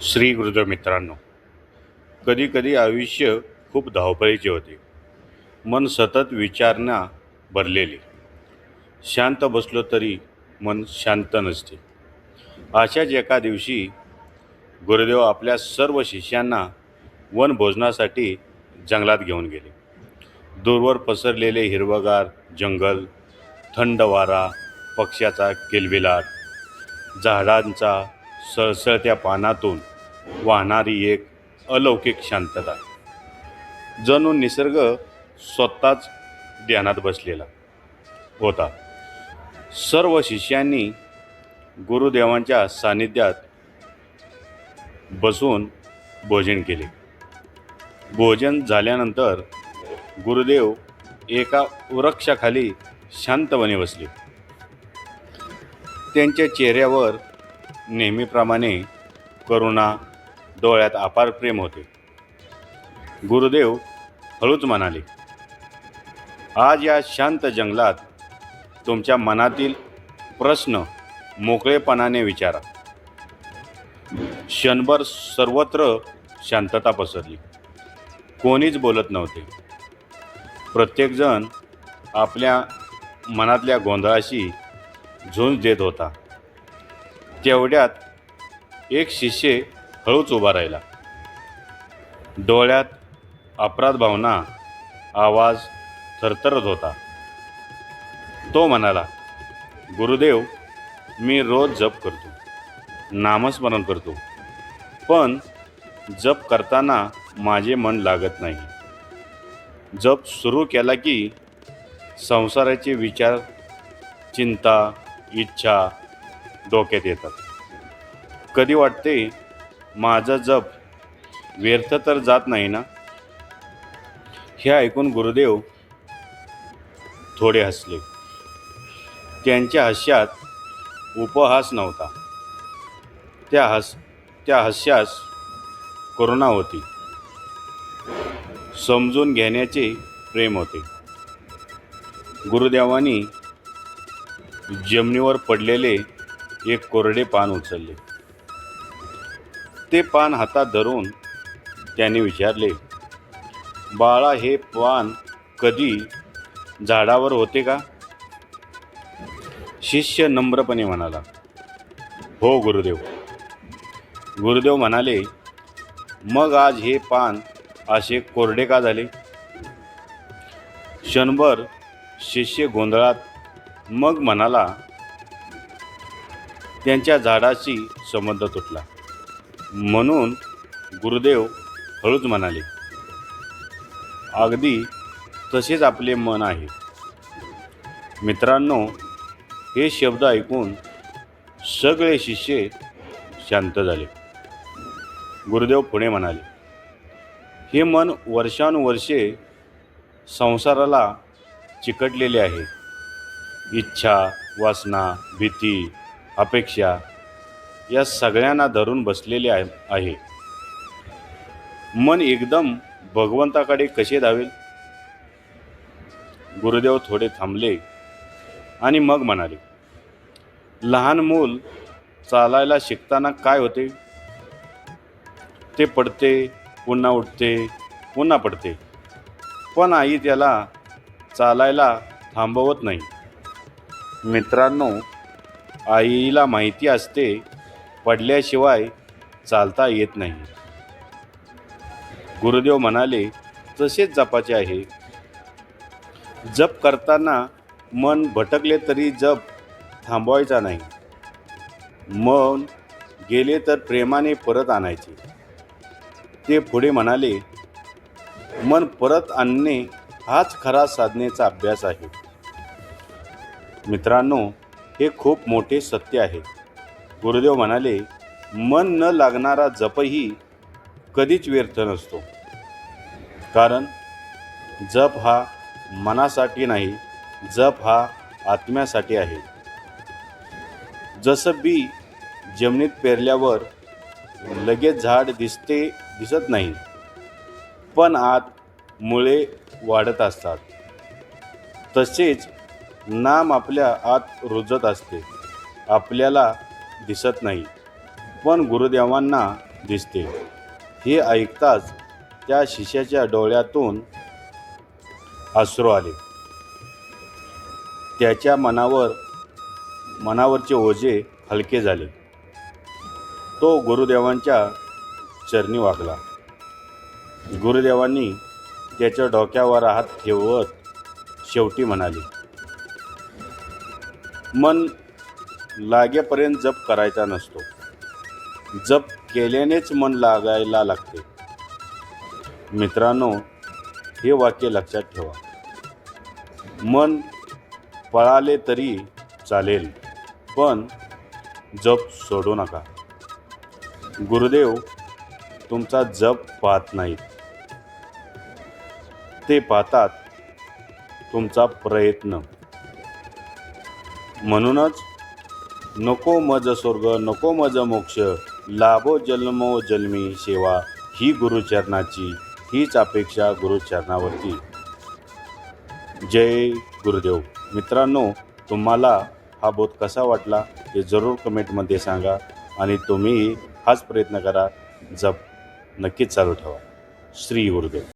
श्री गुरुदेव मित्रांनो कधीकधी आयुष्य खूप धावपळीचे होते. मन सतत विचारणा भरलेले. शांत बसलो तरी मन शांत नसते. अशाच एका दिवशी गुरुदेव आपल्या सर्व शिष्यांना वनभोजनासाठी जंगलात घेऊन गेले. दूरवर पसरलेले हिरवगार जंगल थंड वारा पक्ष्याचा किलबिलाट झाडांचा सळसळत्या पानातून वाहणारी एक अलौकिक शांतता. जणू निसर्ग स्वतःच ध्यानात बसलेला होता. सर्व शिष्यांनी गुरुदेवांच्या सानिध्यात बसून भोजन केले. भोजन झाल्यानंतर गुरुदेव एका वृक्षाखाली शांतपणे बसले. त्यांच्या चेहऱ्यावर नेहमीप्रमाणे करुणा डोळ्यात अपार प्रेम होते. गुरुदेव हळूच म्हणाले आज या शांत जंगलात तुमच्या मनातील प्रश्न मोकळेपणाने विचारा. क्षणभर सर्वत्र शांतता पसरली. कोणीच बोलत नव्हते. प्रत्येकजण आपल्या मनातल्या गोंधळाशी झुंज देत होता. तेवढ्यात एक शिष्य हळूच उभा राहिला. डोळ्यात अपराध भावना आवाज थरथरत होता. तो म्हणाला गुरुदेव मी रोज जप करतो नामस्मरण करतो पण जप करताना माझे मन लागत नाही. जप सुरू केला की संसाराचे विचार चिंता इच्छा डोक्यात येतात. कधी वाटते माझा जप व्यर्थ तर जात नाही ना? हे ऐकून गुरुदेव थोडे हसले. त्यांच्या हास्यात उपहास नव्हता. त्या हस त्या हास्यास करुणा होती. समजून घेण्याचे प्रेम होते. गुरुदेवांनी जमिनीवर पडलेले एक कोरडे पान उचलले. ते पान हातात धरून त्याने विचारले बाळा हे पान कधी झाडावर होते का? शिष्य नम्रपणे म्हणाला हो गुरुदेव. गुरुदेव म्हणाले मग आज हे पान असे कोरडे का झाले? क्षणभर शिष्य गोंधळात मग म्हणाला त्यांच्या झाडाशी संबंध तुटला. म्हणून गुरुदेव हळूच म्हणाले अगदी तसेच आपले मन आहे. मित्रांनो हे शब्द ऐकून सगळे शिष्य शांत झाले. गुरुदेव पुढे म्हणाले हे मन वर्षानुवर्षे संसाराला चिकटलेले आहे. इच्छा वासना भीती अपेक्षा या सगळ्यांना धरून बसलेले आहे आहे. मन एकदम भगवंताकडे कसे धावेल? गुरुदेव थोडे थांबले आणि मग म्हणाले लहान मूल चालायला शिकताना काय होते? ते पडते पुन्हा उठते पुन्हा पडते. पण आई त्याला चालायला थांबवत नाही. मित्रांनो आईला माहिती असते पडल्याशिवाय चालता येत नाही. गुरुदेव म्हणाले तसेच जपाचे आहे. जप करताना मन भटकले तरी जप थांबवायचा नाही. मन गेले तर प्रेमाने परत आणायचे. ते पुढे म्हणाले मन परत आणणे हाच खरा साधनेचा अभ्यास आहे. मित्रांनो हे खूप मोठे सत्य आहे. गुरुदेव म्हणाले मन न लागणारा जपही कधीच व्यर्थ नसतो. कारण जप हा मनासाठी नाही जप हा आत्म्यासाठी आहे. जसं बी जमिनीत पेरल्यावर लगेच झाड दिसते दिसत नाही पण आत मुळे वाढत असतात. तसेच नाम आपल्या आत रुजत असते. आपल्याला दिसत नाही. पण गुरुदेवांना दिसते. हे ऐकताच त्या शिष्याच्या डोळ्यातून अश्रू आले. त्याच्या मनावर मनावरचे ओझे हलके झाले. तो गुरुदेवांच्या चरणी वागला. गुरुदेवांनी त्याच्या डोक्यावर हात ठेवत शेवटी म्हणाले मन लागेपर्यंत जप करायचा नसतो. जप केल्यानेच मन लागायला लागते. मित्रांनो हे वाक्य लक्षात ठेवा. मन पळाले तरी चालेल पण जप सोडू नका. गुरुदेव तुमचा जप पाहत नाहीत. ते पाहतात तुमचा प्रयत्न. म्हणूनच नको मज स्वर्ग नको मज मोक्ष लाभो जन्मो जन्मी सेवा ही गुरुचरणाची हीच अपेक्षा गुरुचरणावरती. जय गुरुदेव. मित्रांनो तुम्हाला हा बोध कसा वाटला ते जरूर कमेंटमध्ये सांगा आणि तुम्ही हाच प्रयत्न करा जप नक्कीच चालू ठेवा. श्री गुरुदेव.